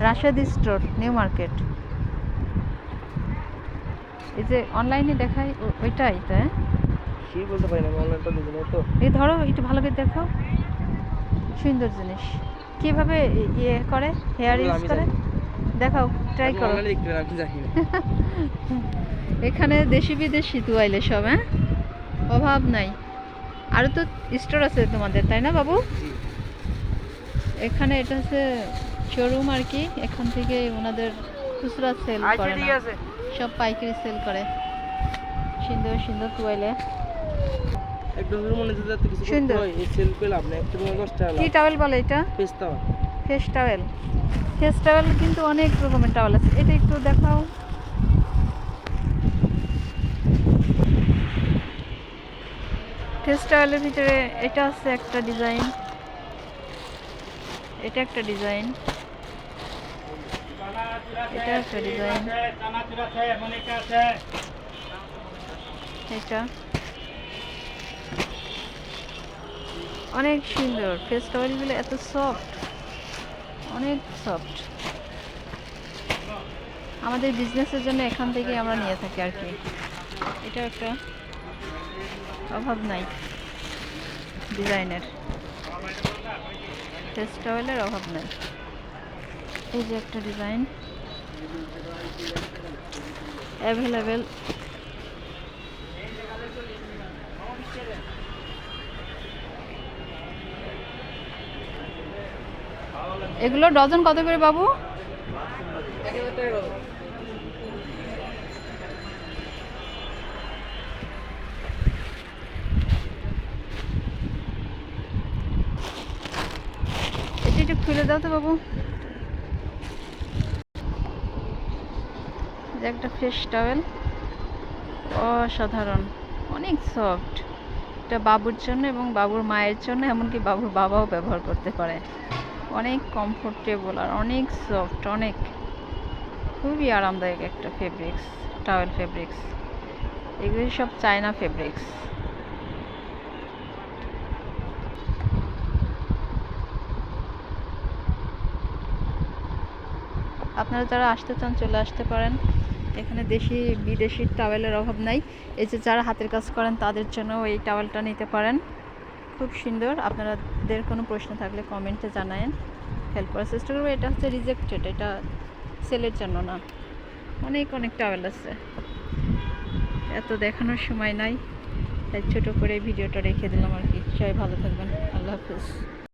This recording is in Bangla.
রাশেদ স্টোর। New market. এই যে অনলাইনে দেখাই ওইটাই তো হ্যাঁ? কি বলতে পারি না অনলাইনটা দেখি না তো? এই ধরো একটু ভালো করে দেখো সুন্দর জিনিস। কীভাবে ইয়ে করে হেয়ার ইউজ করে? দেখাও ট্রাই করো। এখানে দেশি বিদেশি তুয়াইলে সব হ্যাঁ? অভাব নাই। আরও তো স্টোর আছে তোমাদের তাই না বাবু। এখানে এটা হচ্ছে শোরুম আর কি এখান থেকে ওনাদের খুচরা সেল করে না। সব পাইকারি সেল করে। সুন্দর সুন্দর কি টাওয়েল বলে এটা? পেস্তা ফেস টাওয়েল ফেস টাওয়েল কিন্তু অনেক রকমের টাওয়েল আছে। এটা একটু দেখাও। ফেস টাওয়েলের ভিতরে এটা আছে একটা ডিজাইন এটা একটা ডিজাইন এটা একটা ডিজাইন এটা। অনেক সুন্দর। ফেস টাওয়েলগুলো এত সফট অনেক সফট আমাদের বিজনেসের জন্য এখান থেকে আমরা নিয়ে থাকি আর কি। এটা একটা অভাব নাই ডিজাইনের ফেস টাওয়েলের অভাব নাই। এই যে একটা ডিজাইন অ্যাভেলেবেল এগুলো ডজন কত করে বাবু? এটা একটু খুলে দাও তো বাবু। একটা ফ্রেশ টাওয়েল অসাধারণ। অনেক সফট এটা বাবুর জন্য এবং বাবুর মায়ের জন্য, এমনকি বাবুর বাবাও ব্যবহার করতে পারে। অনেক কমফোর্টেবল আর অনেক সফট অনেক। খুবই আরামদায়ক একটা ফেব্রিক্স টাওয়েল ফেব্রিক্স এগুলি সব চায়না ফেব্রিক্স আপনারা যারা আসতে চান, চলে আসতে পারেন। এখানে দেশি, বিদেশি টাওয়েলের অভাব নাই। এই যে যারা হাতের কাজ করেন, তাদের জন্য এই টাওয়েলটা নিতে পারেন। খুব সুন্দর। আপনাদের কোনো প্রশ্ন থাকলে কমেন্টে জানায়েন। হেল্প করার চেষ্টা করব। এটা হচ্ছে রিজেক্টেড এটা সেলের জন্য না। অনেক অনেক টাওয়েল আছে। এত দেখানোর সময় নাই। তাই ছোটো করে ভিডিওটা রেখে দিলাম আর কি। সবাই ভালো থাকবেন। আল্লাহ হাফিজ।